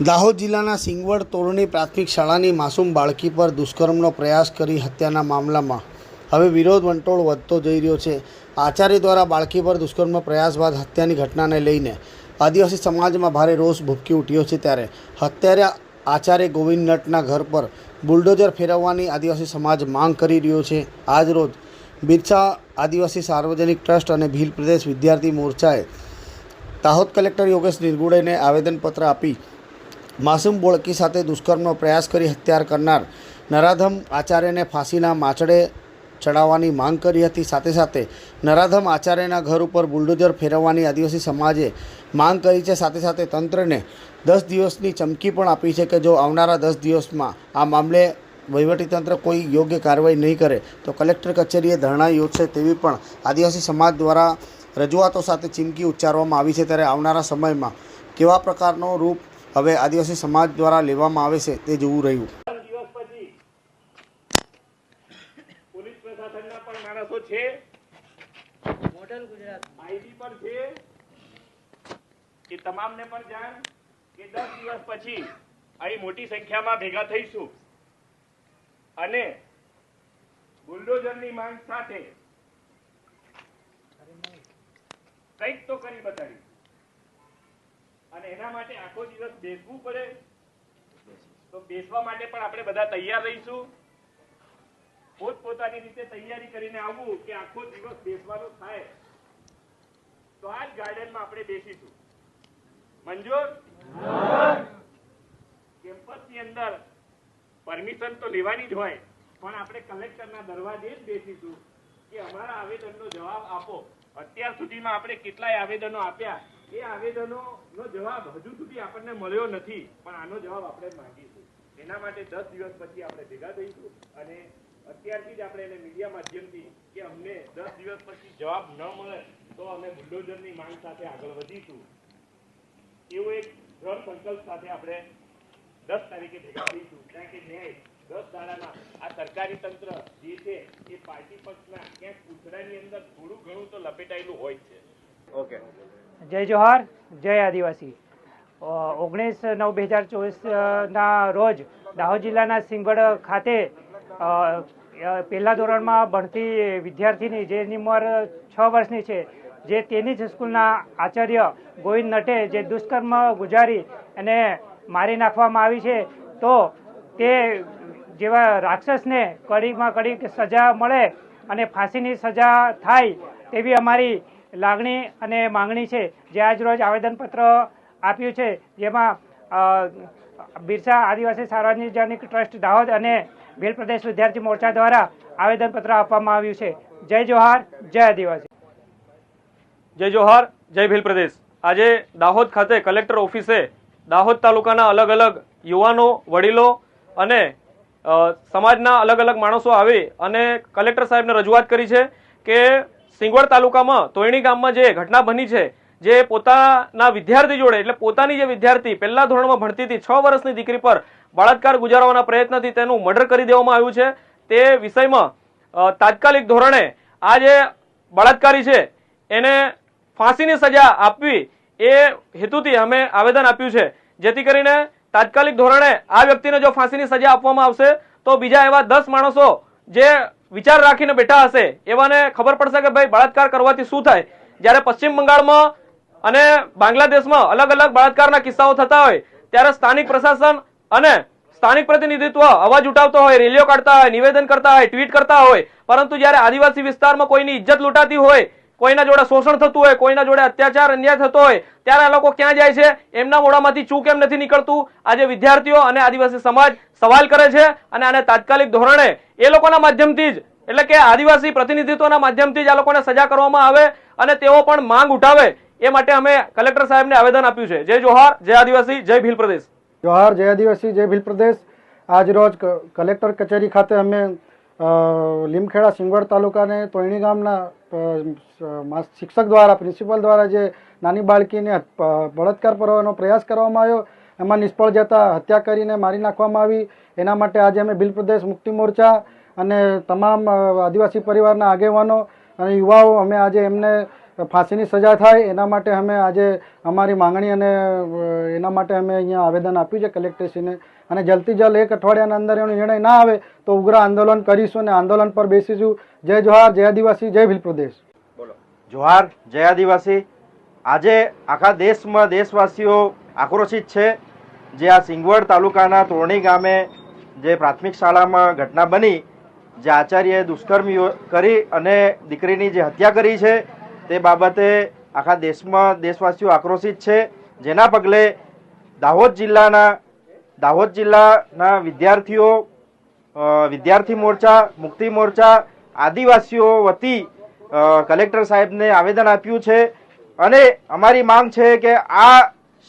દાહોદ જિલ્લાના સિંગવડ તોરણી પ્રાથમિક શાળાની માસૂમ બાળકી પર દુષ્કર્મનો પ્રયાસ કરી હત્યાના મામલામાં હવે વિરોધ વંટોળ વધતો જઈ રહ્યો છે. આચાર્ય દ્વારા બાળકી પર દુષ્કર્મનો પ્રયાસ બાદ હત્યાની ઘટનાને લઈને આદિવાસી સમાજમાં ભારે રોષ ભૂબકી ઉઠ્યો છે ત્યારે હત્યારે આચાર્ય ગોવિંદ નટના ઘર પર બુલડોઝર ફેરવવાની આદિવાસી સમાજ માંગ કરી રહ્યો છે. આજરોજ બિરસા આદિવાસી સાર્વજનિક ટ્રસ્ટ અને ભીલ પ્રદેશ વિદ્યાર્થી મોરચાએ દાહોદ કલેક્ટર યોગેશ નિર્ગુડેને આવેદનપત્ર આપી માસૂમ બોળકી સાથે દુષ્કર્મનો પ્રયાસ કરી હત્યા કરનાર નરાધમ આચાર્યને ફાંસીના માચડે ચડાવવાની માંગ કરી હતી. સાથે સાથે નરાધમ આચાર્યના ઘર ઉપર બુલડોઝર ફેરવવાની આદિવાસી સમાજે માંગ કરી છે. સાથે સાથે તંત્રને દસ દિવસની ચમકી પણ આપી છે કે જો આવનારા દસ દિવસમાં આ મામલે વહીવટીતંત્ર કોઈ યોગ્ય કાર્યવાહી નહીં કરે, તો કલેક્ટર કચેરીએ ધરણા યોજશે તેવી પણ આદિવાસી સમાજ દ્વારા રજૂઆતો સાથે ચીમકી ઉચ્ચારવામાં આવી છે. ત્યારે આવનારા સમયમાં કેવા પ્રકારનો રૂપ હવે આદિવાસી સમાજ દ્વારા લેવામાં આવે છે તે જોવું રહ્યું. ત્રણ દિવસ પછી પોલીસ પ્રશાસનના પણ માણસો છે. મોડલ ગુજરાત. આઈડી પણ છે. એ તમામને પણ જાણ કે દસ દિવસ પછી અહીં મોટી સંખ્યામાં ભેગા થઈશું. અને બુલડોઝરની માંગ સાથે કંઈક તો કરી બતાવી અને એના માટે આખો દિવસ બેસવું પડે. તો બેસવા માટે પણ આપણે બધા તૈયાર રહીશું. પોતપોતાની રીતે તૈયારી કરીને આવવું કે આખો દિવસ બેસવાનો થાય. તો આ જ ગાર્ડનમાં આપણે બેસીશું. મંજૂર? કેમ્પસની અંદર પરમિશન તો લેવાની જ હોય, પણ આપણે કલેક્ટરના દરવાજે જ બેસીશું કે અમારા આવેદનનો જવાબ આપો. અત્યાર સુધીમાં આપણે કેટલાય આવેદનો આપ્યા? એ આવેદનો નો જવાબ હજુ સુધી આપણને મળ્યો નથી, પણ આનો જવાબ આપણે માંગીશું. એના માટે દસ દિવસ પછી આપણે ભેગા થઈશું અને અત્યારથી જ આપણે એને મીડિયા માધ્યમથી કે અમને દસ દિવસ પછી જવાબ ન મળે તો અમે બુલડોઝરની માંગ સાથે આગળ વધીશું. એવો એક દ્રઢ સંકલ્પ સાથે આપણે દસ તારીખે ભેગા થઈશું. કારણ કે ન્યાય દસ દાડામાં આ સરકારી તંત્ર જે છે એ પાર્ટી પક્ષના ક્યાંક પૂછડાની અંદર થોડું ઘણું તો લપેટાયેલું હોય છે. ઓકે. જય જોહાર, જય આદિવાસી. ઓગણીસ નવ બે હજાર ચોવીસના રોજ દાહોદ જિલ્લાના સિંગવડ ખાતે પહેલા ધોરણમાં ભણતી વિદ્યાર્થીની જેની ઉંમર છ વર્ષની છે, જે તેની જ સ્કૂલના આચાર્ય ગોવિંદ નટે જે દુષ્કર્મ ગુજારી અને મારી નાખવામાં આવી છે, તો તે જેવા રાક્ષસને કડીમાં કડી સજા મળે અને ફાંસીની સજા થાય તેવી અમારી લાગણી અને માંગણી છે, જે આજ રોજ આવેદનપત્ર આપ્યું છે, જેમાં બિરસા આદિવાસી સાર્વજનિક ટ્રસ્ટ દાહોદ અને ભીલ પ્રદેશ વિદ્યાર્થી મોરચા દ્વારા આવેદનપત્ર આપવામાં આવ્યું છે. જય જોહાર, જય આદિવાસી. જય જોહાર, જય ભીલ પ્રદેશ. આજે દાહોદ ખાતે કલેક્ટર ઓફિસે દાહોદ તાલુકાના અલગ અલગ યુવાનો, વડીલો અને સમાજના અલગ અલગ માણસો આવી અને કલેક્ટર સાહેબને રજૂઆત કરી છે કે સિંગવડ તાલુકામાં તોયણી ગામમાં જે ઘટના બની છે, જે પોતાના વિદ્યાર્થી જોડે, એટલે પોતાની જે વિદ્યાર્થી પહેલા ધોરણમાં ભણતી હતી, છ વર્ષની દીકરી પર બળાત્કાર ગુજારવાના પ્રયત્નથી તેનું મર્ડર કરી દેવામાં આવ્યું છે. તે વિષયમાં તાત્કાલિક ધોરણે આ જે બળાત્કારી છે, એને ફાંસીની સજા આપવી એ હેતુથી અમે આવેદન આપ્યું છે. જેથી કરીને તાત્કાલિક ધોરણે આ વ્યક્તિને જો ફાંસીની સજા આપવામાં આવશે, તો બીજા એવા દસ માણસો જે વિચાર રાખીને બેઠા હશે. એવાને ખબર પડશે કે ભાઈ બળાત્કાર કરવાથી શું થાય? જ્યારે પશ્ચિમ બંગાળમાં અને બાંગ્લાદેશમાં અલગ અલગ બળાત્કારના કિસ્સાઓ થતા હોય, ત્યારે સ્થાનિક પ્રશાસન અને સ્થાનિક પ્રતિનિધિત્વ અવાજ ઉઠાવતો હોય, રેલીઓ કાઢતા હોય, નિવેદન કરતા હોય, ટ્વીટ કરતા હોય, પરંતુ જ્યારે આદિવાસી વિસ્તારમાં કોઈની ઇજ્જત લૂંટાતી હોય કોઈના જોડે શોષણ થતું હોય, કોઈના જોડે અત્યાચાર, અન્યાય થતો હોય, ત્યારે આ લોકો ક્યાં જાય છે? એમના મોઢામાંથી ચૂ કેમ નથી નીકળતું. આજે વિદ્યાર્થીઓ અને આદિવાસી સમાજ સવાલ કરે છે અને આને તાત્કાલિક ધોરણે એ લોકોના માધ્યમથી જ, એટલે કે આદિવાસી પ્રતિનિધિત્વના માધ્યમથી જ આ લોકોને સજા કરવામાં આવે અને તેઓ પણ માંગ ઉઠાવે એ માટે અમે કલેક્ટર સાહેબને આવેદન આપ્યું છે. જય જોહાર, જય આદિવાસી, જય ભીલ પ્રદેશ જોહાર, જય આદિવાસી, જય ભીલ પ્રદેશ આજ રોજ કલેક્ટર કચેરી ખાતે અમે લીમખેડા સિંગવડ તાલુકાને તોયણી ગામના શિક્ષક દ્વારા, પ્રિન્સિપલ દ્વારા જે નાની બાળકીને બળાત્કાર કરવાનો પ્રયાસ કરવામાં આવ્યો, એમાં નિષ્ફળ જતા હત્યા કરીને મારી નાખવામાં આવી. એના માટે આજે અમે ભીલ પ્રદેશ મુક્તિ મોરચા અને તમામ આદિવાસી પરિવારના આગેવાનો અને યુવાઓ, અમે આજે એમને ફાંસીની સજા થાય, એના માટે અમે આજે અમારી માંગણી અને એના માટે અમે અહીંયા આવેદન આપ્યું છે કલેક્ટરશ્રીને. અને જલ્દી જલ્દ એક અઠવાડિયાના અંદર એનો નિર્ણય ના આવે તો ઉગ્ર આંદોલન કરીશું અને આંદોલન પર બેસીશું. જય જોહાર, જય આદિવાસી, જય ભીલ પ્રદેશ. જોહાર, જય આદિવાસી. આજે આખા દેશમાં દેશવાસીઓ આક્રોશિત છે જે આ સિંગવડ તાલુકાના તોરણી ગામે જે પ્રાથમિક શાળામાં ઘટના બની, જે આચાર્યએ દુષ્કર્મ કરી અને દીકરીની જે હત્યા કરી છે તે બાબતે આખા દેશમાં દેશવાસીઓ આક્રોશિત છે. જેના પગલે દાહોદ જિલ્લાના દાહોદ જિલ્લાના વિદ્યાર્થીઓ વિદ્યાર્થી મોરચા, મુક્તિ મોરચા, આદિવાસીઓ વતી કલેક્ટર સાહેબને આવેદન આપ્યું છે. અને અમારી માંગ છે કે આ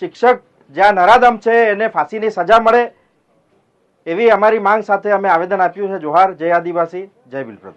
શિક્ષક જ્યાં નરાધમ છે એને ફાંસીની સજા મળે. એવી અમારી માંગ સાથે અમે આવેદન આપ્યું છે. જોહાર, જય આદિવાસી, જય બિલ પ્રદેશ